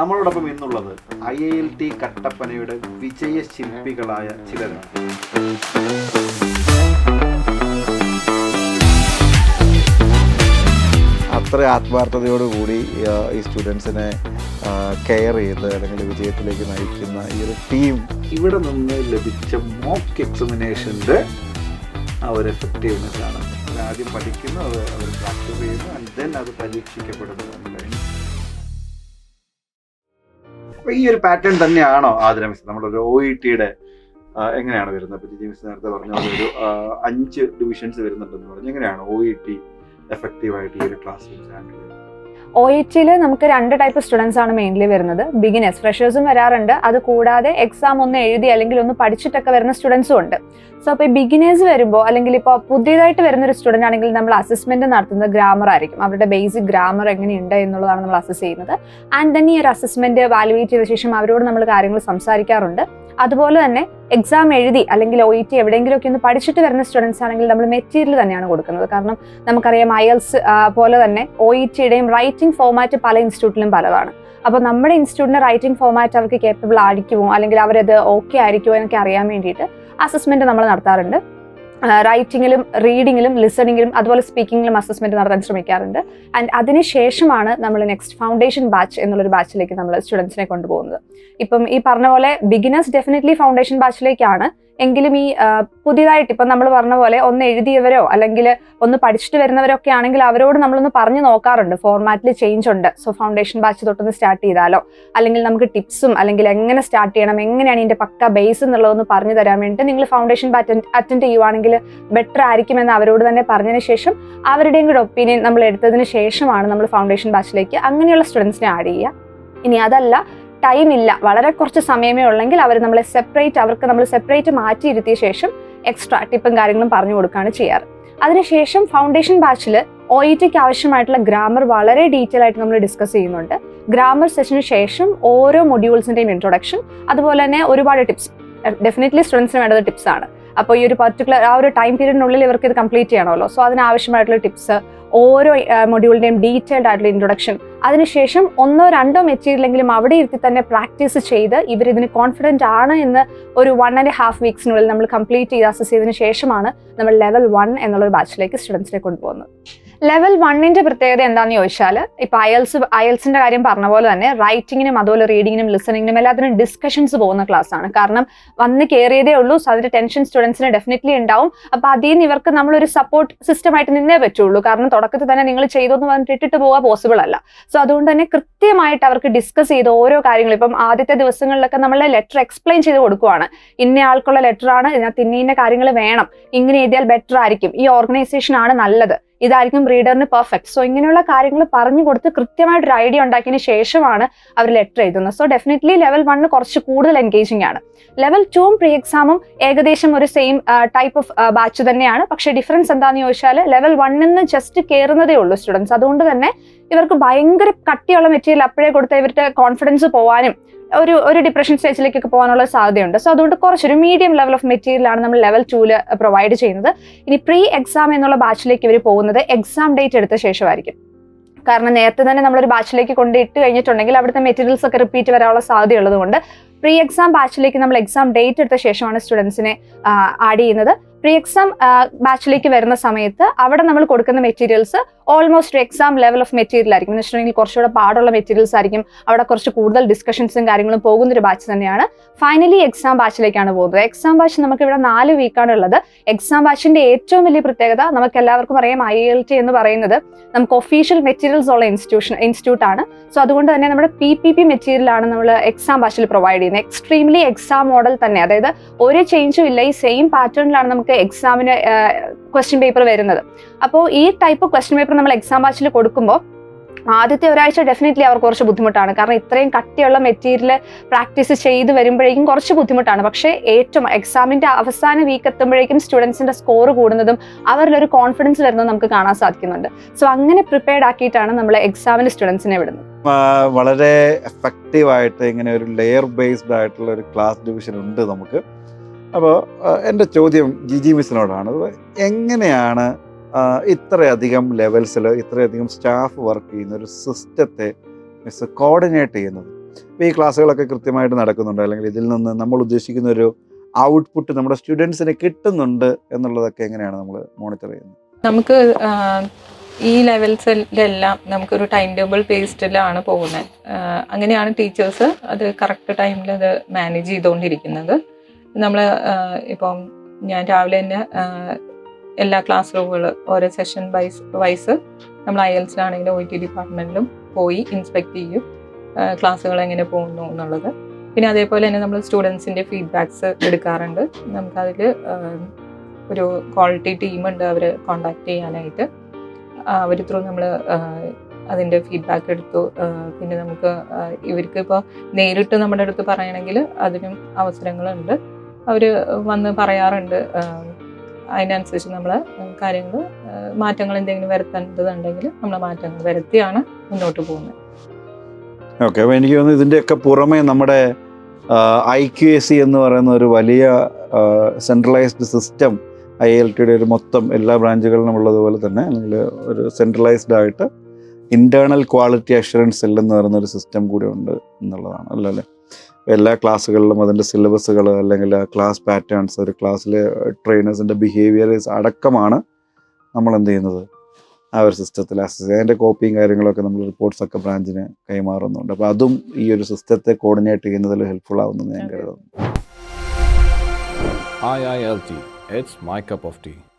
നമ്മളോടൊപ്പം ഇന്നുള്ളത് I I L T കട്ടപ്പനയുടെ വിജയ ശില്പികളായ ചിലരാണ്. അത്ര ആത്മാർത്ഥതയോടുകൂടി ഈ സ്റ്റുഡൻസിനെ കെയർ ചെയ്ത് അല്ലെങ്കിൽ വിജയത്തിലേക്ക് നയിക്കുന്ന ഈ ഒരു ടീം ഇവിടെ നിന്ന് ലഭിച്ച മോക്ക് എക്സാമിനേഷന്റെ ആ ഒരു എഫക്റ്റീവ്നെസ് ആണ് ആദ്യം പഠിക്കുന്നു അത് അവർ പ്രാക്ടീസ് ചെയ്യുന്നു ആൻഡ് ദെൻ അത് പരീക്ഷിക്കപ്പെടുന്നു. അപ്പൊ ഈ ഒരു പാറ്റേൺ തന്നെയാണോ ആതിര മിസ്? നമ്മുടെ ഒരു ഒ ഇ ടിയുടെ എങ്ങനെയാണ് വരുന്നത്? ജിജി മിസ് നേരത്തെ പറഞ്ഞ ഒരു അഞ്ച് ഡിവിഷൻസ് വരുന്നുണ്ടെന്ന് പറഞ്ഞു. എങ്ങനെയാണ് ഒ ഇ ടി എഫക്റ്റീവായിട്ട് ഈ ഒരു ക്ലാസ് ചെയ്യുന്നത്? ഒ എച്ചിൽ നമുക്ക് രണ്ട് ടൈപ്പ് സ്റ്റുഡൻസ് ആണ് മെയിൻലി വരുന്നത്. ബിഗിനേഴ്സ് ഫ്രഷേഴ്സും വരാറുണ്ട്. അത് കൂടാതെ എക്സാം ഒന്ന് എഴുതി അല്ലെങ്കിൽ ഒന്ന് പഠിച്ചിട്ടൊക്കെ വരുന്ന സ്റ്റുഡൻസും ഉണ്ട്. സോ അപ്പോൾ ഈ ബിഗിനേഴ്സ് വരുമ്പോൾ അല്ലെങ്കിൽ ഇപ്പോൾ പുതിയതായിട്ട് വരുന്ന ഒരു സ്റ്റുഡന്റ് ആണെങ്കിൽ നമ്മൾ അസസ്മെന്റ് നടത്തുന്നത് ഗ്രാമർ ആയിരിക്കും. അവരുടെ ബേസിക് ഗ്രാമർ എങ്ങനെയുണ്ട് എന്നുള്ളതാണ് നമ്മൾ അസസ് ചെയ്യുന്നത്. ആൻഡ് ദെൻ ഈ ഒരു അസസ്മെന്റ് വാലുവേറ്റ് ചെയ്ത ശേഷം അവരോട് നമ്മൾ കാര്യങ്ങൾ സംസാരിക്കാറുണ്ട്. അതുപോലെ തന്നെ എക്സാം എഴുതി അല്ലെങ്കിൽ ഒ ഇ ടി എവിടെയെങ്കിലുമൊക്കെ ഒന്ന് പഠിച്ചിട്ട് വരുന്ന സ്റ്റുഡൻസ് ആണെങ്കിൽ നമ്മൾ മെറ്റീരിയൽ തന്നെയാണ് കൊടുക്കുന്നത്. കാരണം നമുക്കറിയാം അയൽസ് പോലെ തന്നെ ഒ ഇ ടിയുടെയും റൈറ്റിംഗ് ഫോമാറ്റ് പല ഇൻസ്റ്റിറ്റ്യൂട്ടിലും പലതാണ്. അപ്പോൾ നമ്മുടെ ഇൻസ്റ്റിറ്റ്യൂട്ടിന്റെ റൈറ്റിംഗ് ഫോമാറ്റ് അവർക്ക് കേപ്പബിൾ ആയിരിക്കുമോ? അല്ലെങ്കിൽ അവരത് ഓക്കെ ആയിരിക്കുമോ എന്നൊക്കെ അറിയാൻ വേണ്ടിയിട്ട് അസസ്മെന്റ് നമ്മൾ നടത്താറുണ്ട്. റൈറ്റിങ്ങിലും റീഡിങ്ങിലും ലിസണിങ്ങിലും അതുപോലെ സ്പീക്കിങ്ങിലും അസസ്മെന്റ് നടത്താൻ ശ്രമിക്കാറുണ്ട്. ആൻഡ് അതിനുശേഷമാണ് നമ്മൾ നെക്സ്റ്റ് ഫൗണ്ടേഷൻ ബാച്ച് എന്നുള്ളൊരു ബാച്ചിലേക്ക് നമ്മൾ സ്റ്റുഡൻസിനെ കൊണ്ടുപോകുന്നത്. ഇപ്പം ഈ പറഞ്ഞ പോലെ ബിഗിനേഴ്സ് ഡെഫിനറ്റ്ലി ഫൗണ്ടേഷൻ ബാച്ചിലേക്കാണ് എങ്കിലും ഈ പുതിയതായിട്ട് ഇപ്പം നമ്മൾ പറഞ്ഞ പോലെ ഒന്ന് എഴുതിയവരോ അല്ലെങ്കിൽ ഒന്ന് പഠിച്ചിട്ട് വരുന്നവരൊക്കെ ആണെങ്കിൽ അവരോട് നമ്മളൊന്ന് പറഞ്ഞു നോക്കാറുണ്ട്. ഫോർമാറ്റിൽ ചേഞ്ച് ഉണ്ട്. സോ ഫൗണ്ടേഷൻ ബാച്ച് തൊട്ടൊന്ന് സ്റ്റാർട്ട് ചെയ്താലോ? അല്ലെങ്കിൽ നമുക്ക് ടിപ്സും അല്ലെങ്കിൽ എങ്ങനെ സ്റ്റാർട്ട് ചെയ്യണം? എങ്ങനെയാണ് ഇതിന്റെ പക്ക ബേസ് എന്നുള്ളതൊന്ന് പറഞ്ഞു തരാൻ വേണ്ടിയിട്ട് നിങ്ങൾ ഫൗണ്ടേഷൻ ബാച്ച് അറ്റൻഡ് ചെയ്യുവാണെങ്കിൽ ബെറ്റർ ആയിരിക്കുമെന്ന് അവരോട് തന്നെ പറഞ്ഞതിന് ശേഷം അവരുടെയും കൂടെ ഒപ്പീനിയൻ നമ്മൾ എടുത്തതിന് ശേഷമാണ് നമ്മൾ ഫൗണ്ടേഷൻ ബാച്ചിലേക്ക് അങ്ങനെയുള്ള സ്റ്റുഡൻസിനെ ആഡ് ചെയ്യുക. ഇനി അതല്ല ടൈം ഇല്ല. വളരെ കുറച്ച് സമയമേ ഉള്ളെങ്കിൽ അവർ നമ്മളെ സെപ്പറേറ്റ് അവർക്ക് നമ്മൾ സെപ്പറേറ്റ് മാറ്റിയിരുത്തിയ ശേഷം എക്സ്ട്രാ ടിപ്പും കാര്യങ്ങളും പറഞ്ഞു കൊടുക്കുകയാണ് ചെയ്യാറ്. അതിനുശേഷം ഫൗണ്ടേഷൻ ബാച്ചിൽ ഒ ഇ ടിക്ക് ആവശ്യമായിട്ടുള്ള ഗ്രാമർ വളരെ ഡീറ്റെയിൽ ആയിട്ട് നമ്മൾ ഡിസ്കസ് ചെയ്യുന്നുണ്ട്. ഗ്രാമർ സെഷന് ശേഷം ഓരോ മൊഡ്യൂൾസിന്റെയും ഇൻട്രൊഡക്ഷൻ അതുപോലെ തന്നെ ഒരുപാട് ടിപ്സ് ഡെഫിനറ്റ്ലി സ്റ്റുഡൻസിന് വേണ്ടത് ടിപ്സ് ആണ്. അപ്പോൾ ഈ ഒരു പർട്ടിക്കുലർ ആ ഒരു ടൈം പീരീഡിനുള്ളിൽ ഇവർക്ക് ഇത് കംപ്ലീറ്റ് ചെയ്യണമല്ലോ. സോ അതിനാവശ്യമായിട്ടുള്ള ടിപ്സ് ഓരോ മൊഡ്യൂളിന്റെയും ഡീറ്റെയിൽഡ് ആയിട്ടുള്ള ഇൻട്രൊഡക്ഷൻ അതിനുശേഷം ഒന്നോ രണ്ടോ മെറ്റീരിയലെങ്കിലും അവിടെ ഇരുത്തി തന്നെ പ്രാക്ടീസ് ചെയ്ത് ഇവർ ഇതിന് കോൺഫിഡന്റ് ആണ് എന്ന് ഒരു വൺ ആൻഡ് ഹാഫ് വീക്സിനുള്ളിൽ നമ്മൾ കംപ്ലീറ്റ് ചെയ്ത് അസസ് ചെയ്തതിനു ശേഷമാണ് നമ്മൾ ലെവൽ വൺ എന്നുള്ള ഒരു ബാച്ചിലേക്ക് സ്റ്റുഡൻസിനെ കൊണ്ടുപോകുന്നത്. ലെവൽ വണ്ണിന്റെ പ്രത്യേകത എന്താണെന്ന് ചോദിച്ചാൽ ഇപ്പൊ അയൽസ് അയൽസിന്റെ കാര്യം പറഞ്ഞ പോലെ തന്നെ റൈറ്റിങ്ങിനും അതുപോലെ റീഡിങ്ങിനും ലിസണിങ്ങിനും എല്ലാത്തിനും ഡിസ്കഷൻസ് പോകുന്ന ക്ലാസ് ആണ്. കാരണം വന്ന് കയറിയതേ ഉള്ളൂ സോ അതിന്റെ ടെൻഷൻ സ്റ്റുഡൻസിന് ഡെഫിനറ്റ്ലി ഉണ്ടാവും. അപ്പൊ അതിൽ നിന്ന് ഇവർക്ക് നമ്മളൊരു സപ്പോർട്ട് സിസ്റ്റം ആയിട്ട് നിന്നേ പറ്റുള്ളൂ. കാരണം തുടക്കത്തിൽ തന്നെ നിങ്ങൾ ചെയ്തോന്ന് പറഞ്ഞിട്ട് ഇട്ടിട്ട് പോകാൻ പോസിബിൾ അല്ല. സോ അതുകൊണ്ട് തന്നെ കൃത്യമായിട്ട് അവർക്ക് ഡിസ്കസ് ചെയ്ത് ഓരോ കാര്യങ്ങളും ഇപ്പം ആദ്യത്തെ ദിവസങ്ങളിലൊക്കെ നമ്മൾ ലെറ്റർ എക്സ്പ്ലെയിൻ ചെയ്ത് കൊടുക്കുവാണ്. ഇന്ന ആൾക്കുള്ള ലെറ്റർ ആണ് ഇതിനകത്ത് ഇന്ന ഇന്ന കാര്യങ്ങൾ വേണം. ഇങ്ങനെ എഴുതിയാൽ ബെറ്റർ ആയിരിക്കും. ഈ ഓർഗനൈസേഷൻ ആണ് നല്ലത്. ഇതായിരിക്കും റീഡറിന് പെർഫെക്റ്റ് സോ ഇങ്ങനെയുള്ള കാര്യങ്ങൾ പറഞ്ഞു കൊടുത്ത് കൃത്യമായിട്ട് ഒരു ഐഡിയ ഉണ്ടാക്കിയതിന് ശേഷമാണ് അവർ ലെറ്റർ എഴുതുന്നത്. സോ ഡെഫിനറ്റ്ലി ലെവൽ വണ്ണ് കുറച്ച് കൂടുതൽ എൻഗേജിംഗ് ആണ്. ലെവൽ ടൂവും പ്രീ എക്സാമും ഏകദേശം ഒരു സെയിം ടൈപ്പ് ഓഫ് ബാച്ച് തന്നെയാണ്. പക്ഷേ ഡിഫറൻസ് എന്താണെന്ന് ചോദിച്ചാൽ ലെവൽ വണ്ണിൽ നിന്ന് ജസ്റ്റ് കയറുന്നതേ ഉള്ളൂ സ്റ്റുഡൻസ് അതുകൊണ്ട് തന്നെ ഇവർക്ക് ഭയങ്കര കട്ടിയുള്ള മെറ്റീരിയൽ അപ്പോഴേ കൊടുത്ത് ഇവരുടെ കോൺഫിഡൻസ് പോകാനും ഒരു ഒരു ഡിപ്രഷൻ സ്റ്റേജിലേക്കൊക്കെ പോകാനുള്ള സാധ്യതയുണ്ട്. സോ അതുകൊണ്ട് കുറച്ചൊരു മീഡിയം ലെവൽ ഓഫ് മെറ്റീരിയൽ ആണ് നമ്മൾ ലെവൽ ടൂൽ പ്രൊവൈഡ് ചെയ്യുന്നത്. ഇനി പ്രീ എക്സാം എന്നുള്ള ബാച്ചിലേക്ക് ഇവർ പോകുന്നത് എക്സാം ഡേറ്റ് എടുത്ത ശേഷമായിരിക്കും. കാരണം നേരത്തെ തന്നെ നമ്മളൊരു ബാച്ചിലേക്ക് കൊണ്ട് ഇട്ട് കഴിഞ്ഞിട്ടുണ്ടെങ്കിൽ അവിടുത്തെ മെറ്റീരിയൽസ് ഒക്കെ റിപ്പീറ്റ് വരാനുള്ള സാധ്യതയുള്ളത് കൊണ്ട് പ്രീ എക്സാം ബാച്ചിലേക്ക് നമ്മൾ എക്സാം ഡേറ്റ് എടുത്ത ശേഷമാണ് സ്റ്റുഡൻസിനെ ആഡ് ചെയ്യുന്നത്. പ്രീ എക്സാം ബാച്ചിലേക്ക് വരുന്ന സമയത്ത് അവിടെ നമ്മൾ കൊടുക്കുന്ന materials almost exam level of material ആയിരിക്കും. എന്ന് വെച്ചിട്ടുണ്ടെങ്കിൽ കുറച്ചുകൂടെ പാടുള്ള മെറ്റീരിയൽസ് ആയിരിക്കും. അവിടെ കുറച്ച് കൂടുതൽ ഡിസ്കഷൻസും കാര്യങ്ങളും പോകുന്ന ഒരു ബാച്ച് തന്നെയാണ്. ഫൈനലി എക്സാം ബാച്ചിലേക്കാണ് പോകുന്നത്. എക്സാം ബാച്ച് നമുക്ക് ഇവിടെ നാല് വീക്കാണ് ഉള്ളത്. എക്സാം ബാച്ചിന്റെ ഏറ്റവും വലിയ പ്രത്യേകത നമുക്ക് എല്ലാവർക്കും അറിയാം ഐ എൽ ടി എന്ന് പറയുന്നത് നമുക്ക് ഒഫീഷ്യൽ മെറ്റീരിയൽസ് ഉള്ള ഇൻസ്റ്റിറ്റ്യൂഷൻ ഇൻസ്റ്റിറ്റ്യൂട്ട് ആണ്. സോ അതുകൊണ്ട് തന്നെ നമ്മുടെ പി പി പി മെറ്റീരിയലാണ് നമ്മൾ എക്സാം ബാച്ചിൽ പ്രൊവൈഡ് ചെയ്യുന്നത്. എക്സ്ട്രീംലി എക്സാം മോഡൽ തന്നെ. അതായത് ഒരു ചേഞ്ചും ഇല്ല. ഈ സെയിം പാറ്റേണിലാണ് നമുക്ക് എക്സാമിന് ക്വസ്റ്റ്യൻ പേപ്പർ വരുന്നത്. അപ്പോൾ ഈ ടൈപ്പ് ക്വസ്റ്റ്യൻ പേപ്പർ നമ്മൾ എക്സാം ബാച്ചിൽ കൊടുക്കുമ്പോൾ ആദ്യത്തെ ഒരാഴ്ച ഡെഫിനറ്റ്ലി അവർക്ക് കുറച്ച് ബുദ്ധിമുട്ടാണ്. കാരണം ഇത്രയും കട്ടിയുള്ള മെറ്റീരിയൽ പ്രാക്ടീസ് ചെയ്ത് വരുമ്പോഴേക്കും കുറച്ച് ബുദ്ധിമുട്ടാണ്. പക്ഷേ ഏറ്റവും എക്സാമിന്റെ അവസാന വീക്ക് എത്തുമ്പോഴേക്കും സ്റ്റുഡൻസിന്റെ സ്കോർ കൂടുന്നതും അവരിലൊരു കോൺഫിഡൻസ് വരുന്നതും നമുക്ക് കാണാൻ സാധിക്കുന്നുണ്ട്. സോ അങ്ങനെ പ്രിപ്പയർഡ് ആക്കിയിട്ടാണ് നമ്മൾ എക്സാമിന് സ്റ്റുഡൻസിനെ വിടുന്നത്. വളരെ എഫക്റ്റീവായിട്ട് ഇങ്ങനെ ഒരു ലെയർ ബേസ്ഡ് ആയിട്ടുള്ള ഒരു ക്ലാസ് ഡിവിഷൻ ഉണ്ട് നമുക്ക്. അപ്പോൾ എന്റെ ചോദ്യം ജിജി മിസ്സിനോടാണ്. എങ്ങനെയാണ് ഇത്രയധികം ലെവൽസിൽ ഇത്രയധികം സ്റ്റാഫ് വർക്ക് ചെയ്യുന്ന ഒരു സിസ്റ്റത്തെ മിസ് കോർഡിനേറ്റ് ചെയ്യുന്നത്? ഇപ്പോൾ ഈ ക്ലാസ്സുകളൊക്കെ കൃത്യമായിട്ട് നടക്കുന്നുണ്ട്. അല്ലെങ്കിൽ ഇതിൽ നിന്ന് നമ്മൾ ഉദ്ദേശിക്കുന്ന ഒരു ഔട്ട്പുട്ട് നമ്മുടെ സ്റ്റുഡൻസിന് കിട്ടുന്നുണ്ട് എന്നുള്ളതൊക്കെ എങ്ങനെയാണ് നമ്മൾ മോണിറ്റർ ചെയ്യുന്നത്? നമുക്ക് ഈ ലെവൽസിലെല്ലാം നമുക്കൊരു ടൈം ടേബിൾ ബേസ്ഡിലാണ് പോകുന്നത് അങ്ങനെയാണ് ടീച്ചേഴ്സ് അത് കറക്റ്റ് ടൈമിൽ അത് മാനേജ് ചെയ്തുകൊണ്ടിരിക്കുന്നത്. നമ്മൾ ഇപ്പം ഞാൻ രാവിലെ തന്നെ എല്ലാ ക്ലാസ് റൂമുകൾ ഓരോ സെഷൻ വൈസ് വൈസ് നമ്മൾ ഐ എൽസിലാണെങ്കിലും ഒ ടി ഡിപ്പാർട്ട്മെന്റിലും പോയി ഇൻസ്പെക്ട് ചെയ്യും ക്ലാസ്സുകൾ എങ്ങനെ പോകുന്നു എന്നുള്ളത്. പിന്നെ അതേപോലെ തന്നെ നമ്മൾ സ്റ്റുഡൻസിന്റെ ഫീഡ്ബാക്സ് എടുക്കാറുണ്ട്. നമുക്കതിൽ ഒരു ക്വാളിറ്റി ടീമുണ്ട് അവർ കോണ്ടാക്ട് ചെയ്യാനായിട്ട്. അവർ ത്രൂ നമ്മൾ അതിന്റെ ഫീഡ്ബാക്ക് എടുത്തു. പിന്നെ നമുക്ക് ഇവർക്ക് ഇപ്പോൾ നേരിട്ട് നമ്മുടെ അടുത്ത് പറയണമെങ്കിൽ അതിനും അവസരങ്ങളുണ്ട്. അവർ വന്ന് പറയാറുണ്ട് അതിനനുസരിച്ച് നമ്മൾ കാര്യങ്ങൾ മാറ്റങ്ങൾ എന്തെങ്കിലും വരുത്തേണ്ടതുണ്ടെങ്കിൽ നമ്മൾ മാറ്റങ്ങൾ വരുത്തിയാണ് മുന്നോട്ട് പോകുന്നത്. ഓക്കെ അപ്പോൾ എനിക്ക് തോന്നുന്നു ഇതിന്റെയൊക്കെ പുറമെ നമ്മുടെ ഐ ക്യു എസ് സി എന്ന് പറയുന്ന ഒരു വലിയ സെൻട്രലൈസ്ഡ് സിസ്റ്റം ഐ എൽ ടിയുടെ ഒരു മൊത്തം എല്ലാ ബ്രാഞ്ചുകളിലും ഉള്ളതുപോലെ തന്നെ അല്ലെങ്കിൽ ഒരു സെൻട്രലൈസ്ഡ് ആയിട്ട് ഇന്റേർണൽ ക്വാളിറ്റി അഷുറൻസ് സെൽ പറയുന്ന ഒരു സിസ്റ്റം കൂടെ ഉണ്ട് എന്നുള്ളതാണ് അല്ലല്ലേ എല്ലാ ക്ലാസ്സുകളിലും അതിന്റെ സിലബസുകൾ അല്ലെങ്കിൽ ക്ലാസ് പാറ്റേൺസ് ഒരു ക്ലാസ്സിലെ ട്രെയിനേഴ്സിന്റെ ബിഹേവിയേഴ്സ് അടക്കമാണ് നമ്മൾ എന്ത് ചെയ്യുന്നത്? ആ ഒരു സിസ്റ്റത്തിൽ അസസ് അതിന്റെ കോപ്പിയും കാര്യങ്ങളൊക്കെ നമ്മൾ റിപ്പോർട്ട്സ് ഒക്കെ ബ്രാഞ്ചിന് കൈമാറുന്നുണ്ട്. അപ്പോൾ അതും ഈ ഒരു സിസ്റ്റത്തെ കോർഡിനേറ്റ് ചെയ്യുന്നതിൽ ഹെൽപ്ഫുൾ ആവുമെന്ന് ഞാൻ. കരുതുന്നു. Tea it's my cup of tea.